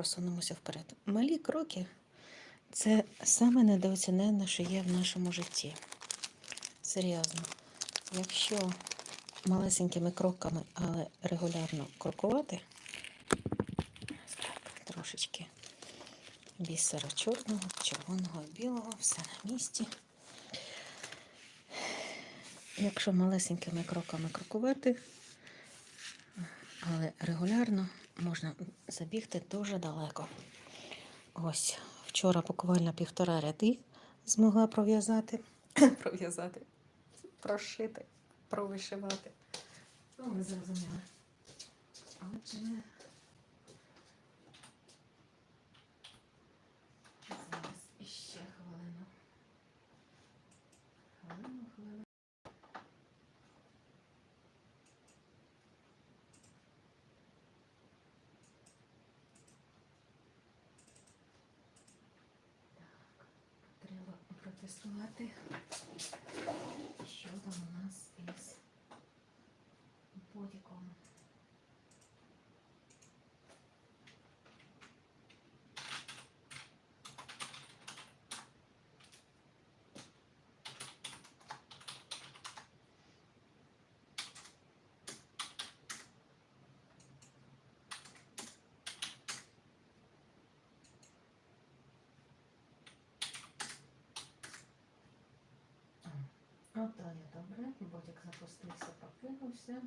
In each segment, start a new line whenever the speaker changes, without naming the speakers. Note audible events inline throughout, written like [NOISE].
просунемося вперед. Малі кроки це саме недооціненне, що є в нашому житті. Серйозно. Якщо малесенькими кроками, але регулярно крокувати, так, трошечки бісера чорного, червоного, білого, все на місці. Якщо малесенькими кроками крокувати, але регулярно можна забігти дуже далеко. Ось, вчора буквально півтора ряди змогла пров'язати. [COUGHS] пров'язати, прошити, провишивати. Ну, ви зрозуміли. Отже, протестувати, що там у нас із бодіком. Далі добре. Бодік запустився, прокинувся.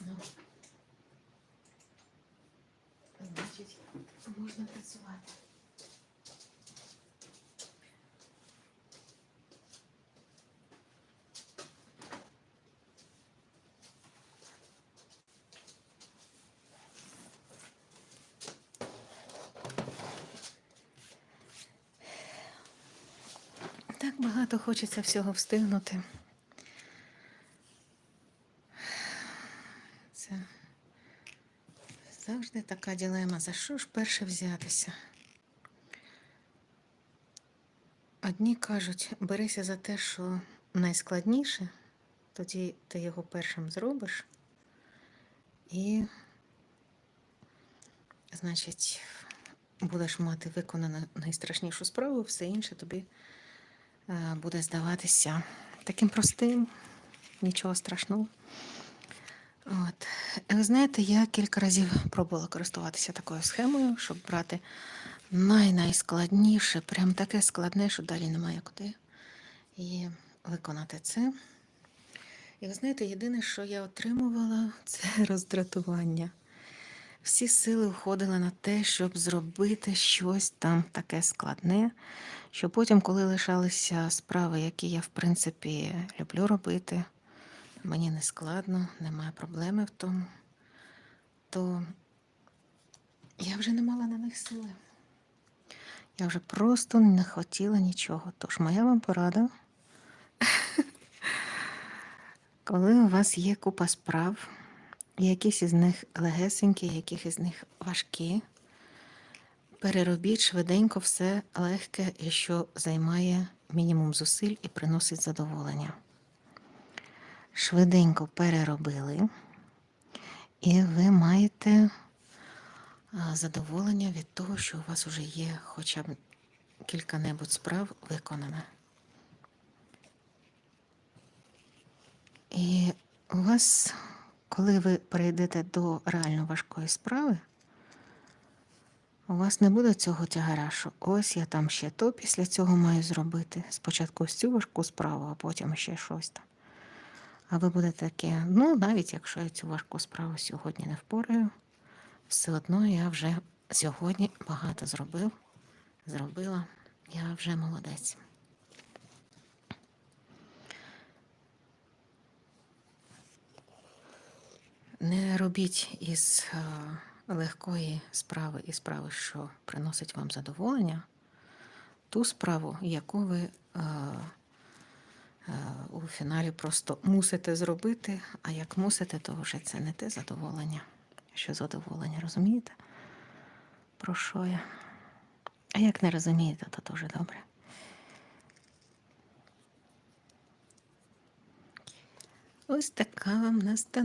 Ну, значить, можна працювати. Так багато хочеться всього встигнути. Це завжди така ділема. За що ж перше взятися? Одні кажуть, берися за те, що найскладніше, тоді ти його першим зробиш. І, значить, будеш мати виконану найстрашнішу справу, все інше тобі буде здаватися таким простим, нічого страшного. От. Ви знаєте, я кілька разів пробувала користуватися такою схемою, щоб брати най-найскладніше, прям таке складне, що далі немає куди. І виконати це. І ви знаєте, єдине, що я отримувала, [LAUGHS] це роздратування. Всі сили входили на те, щоб зробити щось там таке складне, що потім, коли лишалися справи, які я, в принципі, люблю робити, мені не складно, немає проблеми в тому, то я вже не мала на них сили. Я вже просто не хотіла нічого. Тож моя вам порада, [LAUGHS] коли у вас є купа справ, якісь із них легесенькі, яких із них важкі, переробіть швиденько все легке і що займає мінімум зусиль і приносить задоволення. Швиденько переробили, і ви маєте задоволення від того, що у вас вже є хоча б кілька-небудь справ виконане. І у вас, коли ви перейдете до реально важкої справи, у вас не буде цього тягара, що ось я там ще то після цього маю зробити. Спочатку ось цю важку справу, а потім ще щось там. А ви будете таке, ну, навіть якщо я цю важку справу сьогодні не впораю, все одно я вже сьогодні багато зробив, зробила, я вже молодець. Не робіть із е, легкої справи і справи, що приносить вам задоволення, ту справу, яку ви е, е, у фіналі просто мусите зробити, а як мусите, то вже це не те задоволення, що задоволення, розумієте? Про що я? А як не розумієте, то дуже добре. Ось така вам настанова.